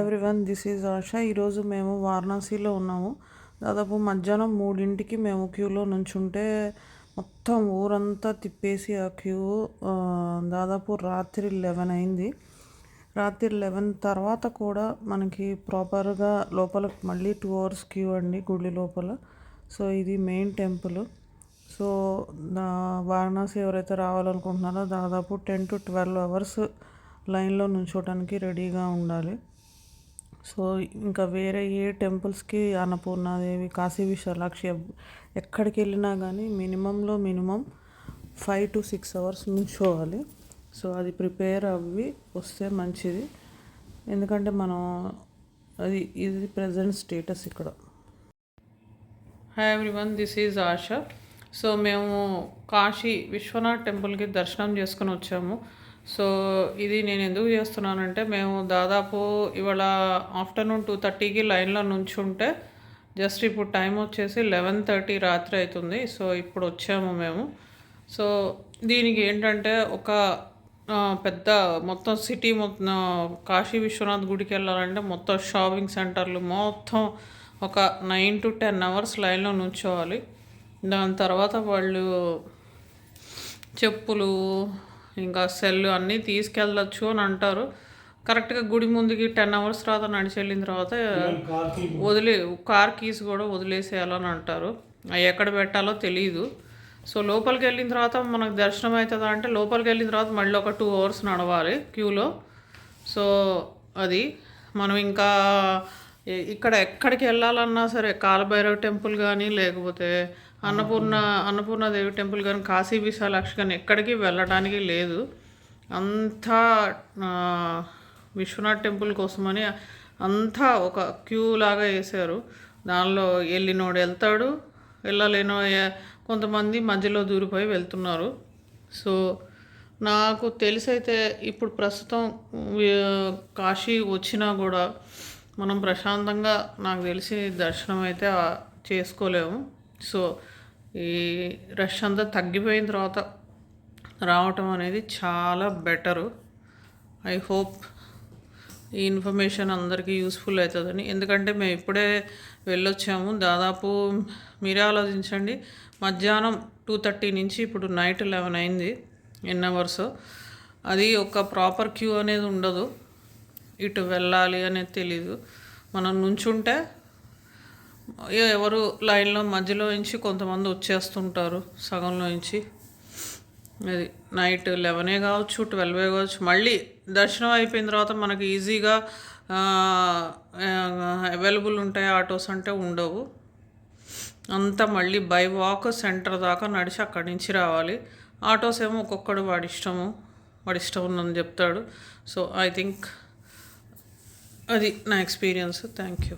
Everyone this is Asha ఈరోజు మేము వారణాసిలో ఉన్నాము. దాదాపు మధ్యాహ్నం మూడింటికి మేము క్యూలో నుంచుంటే మొత్తం ఊరంతా తిప్పేసి ఆ క్యూ దాదాపు రాత్రి లెవెన్ అయింది. రాత్రి లెవెన్ తర్వాత కూడా మనకి ప్రాపర్గా లోపల మళ్ళీ టూ అవర్స్ క్యూ అండి గుడి లోపల. సో ఇది మెయిన్ టెంపుల్. సో వారణాసి ఎవరైతే రావాలనుకుంటున్నారో దాదాపు టెన్ టు ట్వెల్వ్ అవర్స్ లైన్లో నుంచోటానికి రెడీగా ఉండాలి. సో ఇంకా వేరే ఏ టెంపుల్స్కి అన్నపూర్ణాదేవి కాశీ విశాలాక్షి ఎక్కడికి వెళ్ళినా కానీ మినిమంలో minimum five to six hours నుంచోవాలి. So అది ప్రిపేర్ అవ్వి వస్తే మంచిది. ఎందుకంటే మనం అది ఇది ప్రజెంట్ స్టేటస్ ఇక్కడ. Hi everyone this is Asha so మేము కాశీ విశ్వనాథ్ టెంపుల్కి దర్శనం చేసుకుని వచ్చాము. సో ఇది నేను ఎందుకు చేస్తున్నానంటే మేము దాదాపు ఇవాళ ఆఫ్టర్నూన్ టూ థర్టీకి లైన్లో నుంచుంటే జస్ట్ ఇప్పుడు టైం వచ్చేసి లెవెన్ థర్టీ రాత్రి అవుతుంది. సో ఇప్పుడు వచ్చాము మేము. సో దీనికి ఏంటంటే ఒక పెద్ద మొత్తం సిటీ మొత్తం కాశీ విశ్వనాథ్ గుడికి వెళ్ళాలంటే మొత్తం షాపింగ్ సెంటర్లు మొత్తం ఒక నైన్ టు టెన్ అవర్స్ లైన్లో నుంచోవాలి. దాని తర్వాత వాళ్ళు చెప్పులు ఇంకా సెల్ అన్నీ తీసుకెళ్ళచ్చు అని అంటారు. కరెక్ట్గా గుడి ముందుకి టెన్ అవర్స్ తర్వాత నడిచి వెళ్ళిన తర్వాత వదిలే కార్ కీస్ కూడా వదిలేసేయాలని అంటారు. అవి ఎక్కడ పెట్టాలో తెలియదు సో లోపలికి వెళ్ళిన తర్వాత మనకు దర్శనం అవుతుందా అంటే లోపలికి వెళ్ళిన తర్వాత మళ్ళీ ఒక టూ అవర్స్ నడవాలి క్యూలో. సో అది మనం ఇంకా ఇక్కడ ఎక్కడికి వెళ్ళాలన్నా సరే కాలభైరవ టెంపుల్ కానీ లేకపోతే అన్నపూర్ణ అన్నపూర్ణదేవి టెంపుల్ కానీ కాశీ విశాలాక్షి కానీ ఎక్కడికి వెళ్ళడానికి లేదు. అంతా విశ్వనాథ్ టెంపుల్ కోసమని అంతా ఒక క్యూ లాగా వేశారు. దానిలో వెళ్ళినోడు వెళ్తాడు వెళ్ళలేనో కొంతమంది మధ్యలో దూరిపోయి వెళ్తున్నారు. సో నాకు తెలిసైతే ఇప్పుడు ప్రస్తుతం కాశీ వచ్చినా కూడా మనం ప్రశాంతంగా నాకు తెలిసి దర్శనం అయితే చేసుకోలేము. సో ఈ రష్ అంతా తగ్గిపోయిన తర్వాత రావటం అనేది చాలా బెటరు. ఐ హోప్ ఈ ఇన్ఫర్మేషన్ అందరికీ యూస్ఫుల్ అవుతుందని. ఎందుకంటే మేము ఇప్పుడే వెళ్ళొచ్చాము. దాదాపు మీరే ఆలోచించండి మధ్యాహ్నం టూ థర్టీ నుంచి ఇప్పుడు నైట్ లెవెన్ అయింది ఎన్ అవర్స్ అది ఒక ప్రాపర్ క్యూ అనేది ఉండదు. ఇటు వెళ్ళాలి అనేది తెలీదు. మనం నుంచుంటే ఎవరు లైన్లో మధ్యలో నుంచి కొంతమంది వచ్చేస్తుంటారు సగంలో నుంచి. అది నైట్ లెవెనే కావచ్చు ట్వెల్వే కావచ్చు. మళ్ళీ దర్శనం అయిపోయిన తర్వాత మనకి ఈజీగా అవైలబుల్ ఉంటాయి ఆటోస్ అంటే ఉండవు. అంతా మళ్ళీ బై వాక్ సెంటర్ దాకా నడిచి అక్కడి నుంచి రావాలి. ఆటోస్ ఏమో ఒక్కొక్కడు వాడి ఇష్టము వాడి ఇష్టం ఉందని చెప్తాడు. సో ఐ థింక్ అది నా ఎక్స్పీరియన్స్. Thank you.